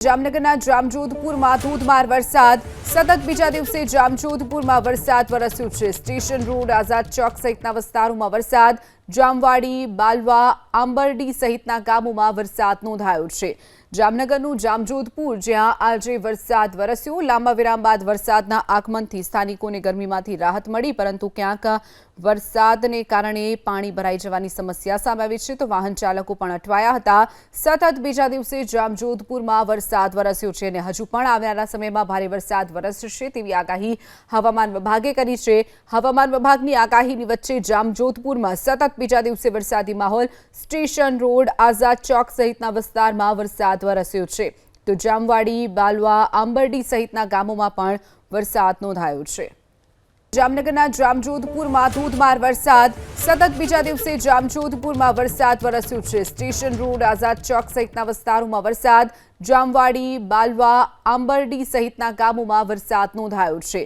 જામનગરના જામજોધપુરમાં ધોધમાર વરસાદ સતત બીજા દિવસે જામજોધપુરમાં વરસાદ વરસ્યો છે. સ્ટેશન રોડ, આઝાદ ચોક સહિતના વિસ્તારોમાં વરસાદ. જામવાડી, બાલવા, આંબરડી સહિતના ગામોમાં વરસાદ નોંધાયો છે. જામનગરનું જામજોધપુર, જ્યાં આજે વરસાદ વરસ્યો. લાંબા વિરામ બાદ વરસાદના આગમનથી સ્થાનિકોને ગરમીમાંથી રાહત મળી, પરંતુ ક્યાંક વરસાદને કારણે પાણી ભરાઈ જવાની સમસ્યા સામે આવી છે. તો વાહન ચાલકો પણ અટવાયા હતા. સતત બીજા દિવસે જામજોધપુરમાં વરસાદ વરસ્યો છે અને હજુ પણ આવનારા સમયમાં ભારે વરસાદ વરસશે તેવી આગાહી હવામાન વિભાગે કરી છે. હવામાન વિભાગની આગાહીની વચ્ચે જામજોધપુરમાં સતત બીજા દિવસે વરસાદી માહોલ. સ્ટેશન રોડ, આઝાદ ચોક સહિતના વિસ્તારમાં વરસાદ વરસ્યો છે. તો જામવાડી, બાલવા, આંબરડી સહિતના ગામોમાં પણ વરસાદ નોંધાયો છે. જામનગરના જામજોધપુરમાં ધોધમાર વરસાદ. સતત બીજા દિવસે જામજોધપુરમાં વરસાદ વરસ્યો છે. સ્ટેશન રોડ, આઝાદ ચોક સહિતના વિસ્તારોમાં વરસાદ. જામવાડી, બાલવા, આંબરડી સહિતના ગામોમાં વરસાદ નોંધાયો છે.